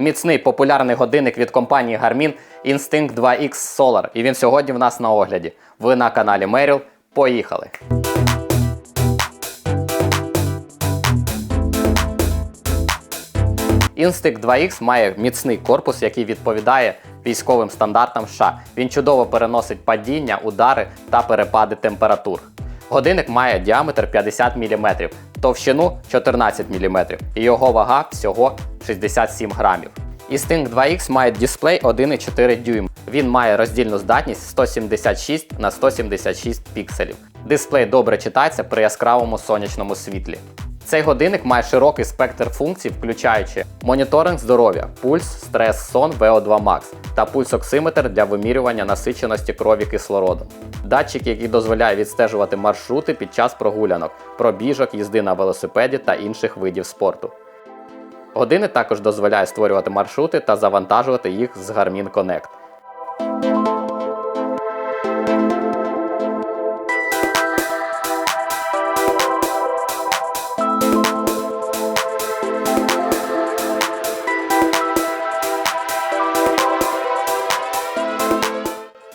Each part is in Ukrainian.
Міцний популярний годинник від компанії Garmin Instinct 2X Solar. І він сьогодні в нас на огляді. Ви на каналі Merrill. Поїхали! Instinct 2X має міцний корпус, який відповідає військовим стандартам США. Він чудово переносить падіння, удари та перепади температур. Годинник має діаметр 50 мм, товщину 14 мм і його вага всього 67 грамів. Instinct 2X має дисплей 1,4 дюйм. Він має роздільну здатність 176 на 176 пікселів. Дисплей добре читається при яскравому сонячному світлі. Цей годинник має широкий спектр функцій, включаючи моніторинг здоров'я, пульс, стрес, сон VO2 Max та пульсоксиметр для вимірювання насиченості крові кислородом. Датчик, який дозволяє відстежувати маршрути під час прогулянок, пробіжок, їзди на велосипеді та інших видів спорту. Годинник також дозволяє створювати маршрути та завантажувати їх з Garmin Connect.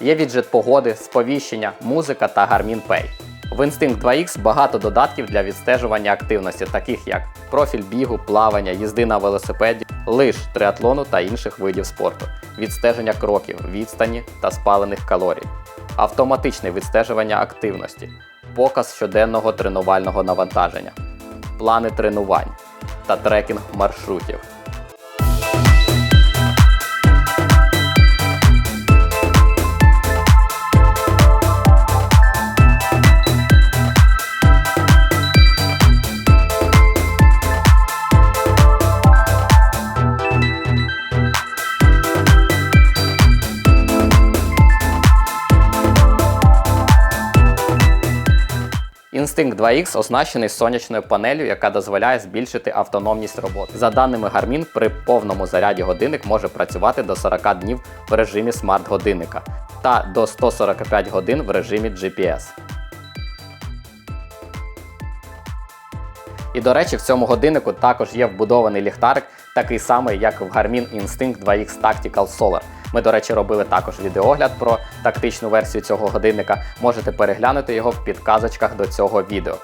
Є віджит погоди, сповіщення, музика та Garmin Pay. В Instinct 2X багато додатків для відстежування активності, таких як профіль бігу, плавання, їзди на велосипеді, лиж, триатлону та інших видів спорту, відстеження кроків, відстані та спалених калорій, автоматичне відстежування активності, показ щоденного тренувального навантаження, плани тренувань та трекінг маршрутів. Instinct 2X оснащений сонячною панелью, яка дозволяє збільшити автономність роботи. За даними Garmin, при повному заряді годинник може працювати до 40 днів в режимі смарт-годинника та до 145 годин в режимі GPS. І до речі, в цьому годиннику також є вбудований ліхтарик, такий самий, як в Garmin Instinct 2X Tactical Solar. Ми, до речі, робили також відеогляд про тактичну версію цього годинника. Можете переглянути його в підказочках до цього відео.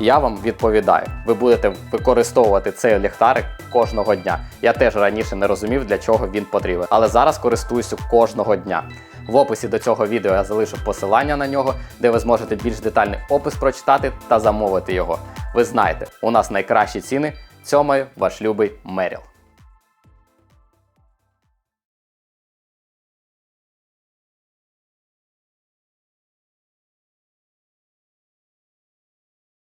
Я вам відповідаю, ви будете використовувати цей ліхтарик кожного дня. Я теж раніше не розумів, для чого він потрібен, але зараз користуюся кожного дня. В описі до цього відео я залишу посилання на нього, де ви зможете більш детальний опис прочитати та замовити його. Ви знаєте, у нас найкращі ціни. Цьомаю ваш любий Меріл.